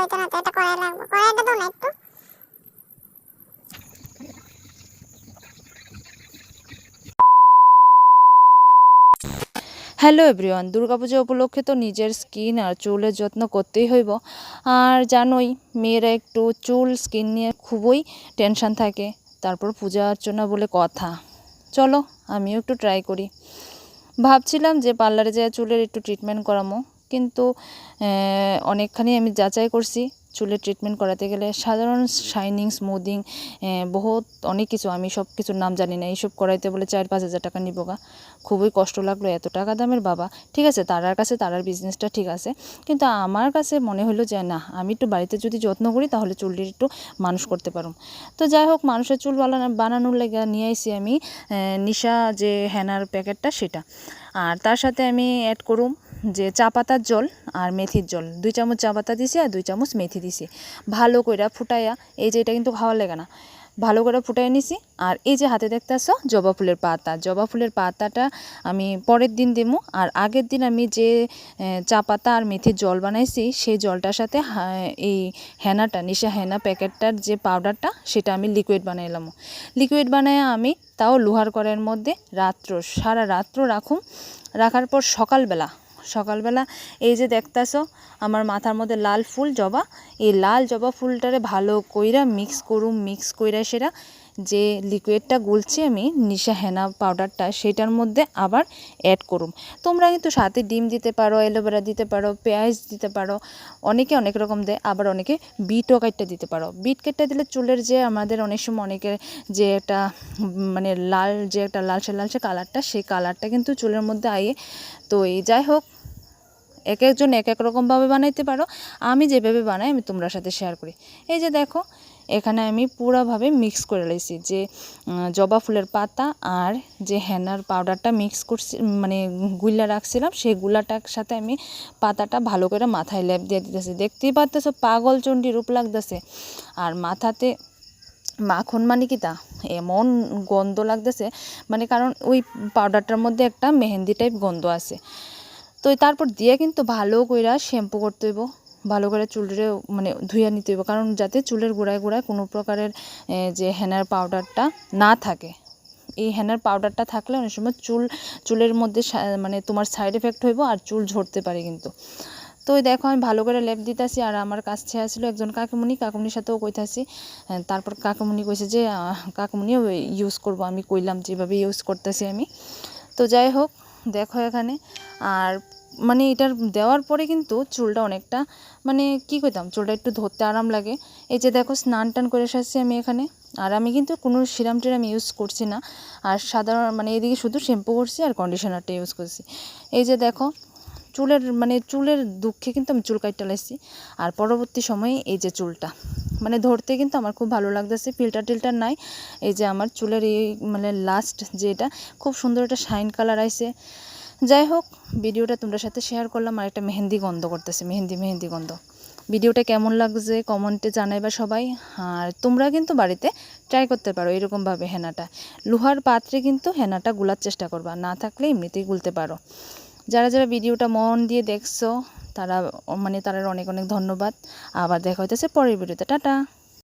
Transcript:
হইতো না, তো এটা না একটু। হ্যালো এভরিওয়ান দুর্গাপূজা উপলক্ষে তো নিজের স্কিন আর চুলের যত্ন করতেই হইব। আর জানোই, মেয়েরা একটু চুল স্কিন নিয়ে খুবই টেনশন থাকে। তারপর পূজা অর্চনা বলে কথা। চলো, আমিও একটু ট্রাই করি। ভাবছিলাম যে পার্লারে যায় চুলের একটু ট্রিটমেন্ট করামো। কিন্তু অনেকখানি আমি যাচাই করছি। চুলের ট্রিটমেন্ট করাতে গেলে সাধারণ শাইনিং স্মুদিং বহুত অনেক কিছু। আমি সব কিছুর নাম জানি না। এইসব করাইতে বলে চার পাঁচ হাজার টাকা নিব গা। খুবই কষ্ট লাগল এত টাকা দামের বাবা। ঠিক আছে, তারার কাছে তারার বিজনেসটা ঠিক আছে। কিন্তু আমার কাছে মনে হলো যে, না, আমি একটু বাড়িতে যদি যত্ন করি, তাহলে চুলটির একটু মানুষ করতে পারুম। তো যাই হোক, মানুষের চুল বানানো বানানোর লেগে নিয়ে আইসি আমি নিশা যে হেনার প্যাকেটটা সেটা। আর তার সাথে আমি অ্যাড করুম। যে চা পাতার জল আর মেথির জল। দুই চামচ চা পাতা দিছি আর দুই চামচ মেথি দিছি। ভালো কইরা ফুটাইয়া, এই যে এটা কিন্তু ভালো লাগে না। ভালো করে ফুটাই নিছি আর এই যে হাতে দেখতে আসো জবা ফুলের পাতা। জবা ফুলের পাতাটা আমি পরের দিন দিমু আর আগের দিন আমি যে চা পাতা আর মেথির জল বানাইছি, সেই জলটার সাথে এই হেনাটা, নিশা হেনা প্যাকেটটার যে পাউডারটা, সেটা আমি লিকুইড বানাইলাম। লিকুইড বানায় আমি তাও লোহার কড়াইয়ের মধ্যে রাত্র, সারা রাত্র রাখুম। রাখার পর সকালবেলা সকালবেলা এই যে দেখতাছো, আমার মাথার মধ্যে লাল ফুল জবা। এই লাল জবা ফুলটারে ভালো কইরা মিক্স করুম মিক্স কইরা সেটা যে লিকুইডটা গুলছি আমি, নিশা হেনা পাউডারটা সেটার মধ্যে আবার অ্যাড করুম তোমরা কিন্তু সাথে ডিম দিতে পারো, অ্যালোভেরা দিতে পারো, পেঁয়াজ দিতে পারো, অনেকে অনেক রকম দেয়, আবার অনেকে বিটও কাটটা দিতে পারো। বিট কাটটা দিলে চুলের যে আমাদের অনেক সময় অনেকের যে একটা মানে লাল, যে একটা লালচে লালচে কালারটা সেই কালারটা কিন্তু চুলের মধ্যে আইয়ে তো এই যাই হোক এক একজন এক এক রকমভাবে বানাইতে পারো। আমি যেভাবে বানাই, আমি তোমরা সাথে শেয়ার করি। এই যে দেখো, এখানে আমি পুরাভাবে মিক্স করে লাইছি যে জবা ফুলের পাতা আর যে হেনার পাউডারটা মিক্স করছি মানে গুলা রাখছিলাম, সেই গুলাটার সাথে আমি পাতাটা ভালো করে মাথায় লেপ দিয়ে দিতেছি। দেখতেই পারতেছো, পাগল চণ্ডী রূপ লাগতেছে। আর মাথাতে মাখন মানে কি তা? এমন গন্ধ লাগতেছে মানে কারণ ওই পাউডারটার মধ্যে একটা মেহেন্দি টাইপ গন্ধ আছে। তো তারপর দিয়ে কিন্তু ভালো কইরা শ্যাম্পু করতে হইব। ভালো করে চুলরে মানে ধুইয়া নিতে হইব। কারণ যাতে চুলের গোড়ায় গোড়ায় কোনো প্রকারের যে হেনার পাউডারটা না থাকে। এই হেনার পাউডারটা থাকলে অনেক সময় চুল, চুলের মধ্যে মানে তোমার সাইড এফেক্ট হইব আর চুল ঝরতে পারে কিন্তু। তো দেখো, আমি ভালো করে লেপ দিতেছি আর আমার কাছে আসছিল একজন কাকুমণি কাকুমনির সাথেও কইতাছি। তারপর কাকুমণি কইছে যে কাকুমনিও ইউজ করব। আমি কইলাম যেভাবে ইউজ করতেছি আমি। তো যাই হোক, দেখো এখানে। আর মানে এটার দেওয়ার পরে কিন্তু চুলটা অনেকটা মানে কি করতাম চুলটা একটু ধরতে আরাম লাগে। এই যে দেখো, স্নান টান করে এসেছি আমি এখানে। আর আমি কিন্তু কোনো সিরাম টিরাম ইউজ করছি না। আর সাধারণ মানে এদিকে শুধু শ্যাম্পু করছি আর কন্ডিশনারটা ইউজ করছি। এই যে দেখো, চুলের মানে চুলের দুঃখে কিন্তু আমি চুল কাটতে লাইছি আর পরবর্তী সময়ে এই যে চুলটা মানে ধরতে কিন্তু আমার খুব ভালো লাগতেছে। ফিল্টার টিল্টার নাই। এই যে আমার চুলের এই মানে লাস্ট যেটা খুব সুন্দর একটা শাইন কালার আইছে। যাই হোক ভিডিওটা তোমরা সাথে শেয়ার করলাম আর একটা মেহেন্দি গন্ধ করতেছে, মেহেন্দি মেহেন্দি গন্ধ। ভিডিওটা কেমন লাগছে কমেন্টে জানাইবা সবাই, আর তোমরা কিন্তু বাড়িতে ট্রাই করতে পারো এরকমভাবে হেনাটা। লোহার পাত্রে কিন্তু হেনাটা গুলার চেষ্টা করবা, না থাকলে এমনিতেই গুলতে পারো। যারা যারা ভিডিওটা মন দিয়ে দেখছ, তারা মানে তাদের অনেক অনেক ধন্যবাদ। আবার দেখা হইতেছে পরের ভিডিওতে। টাটা!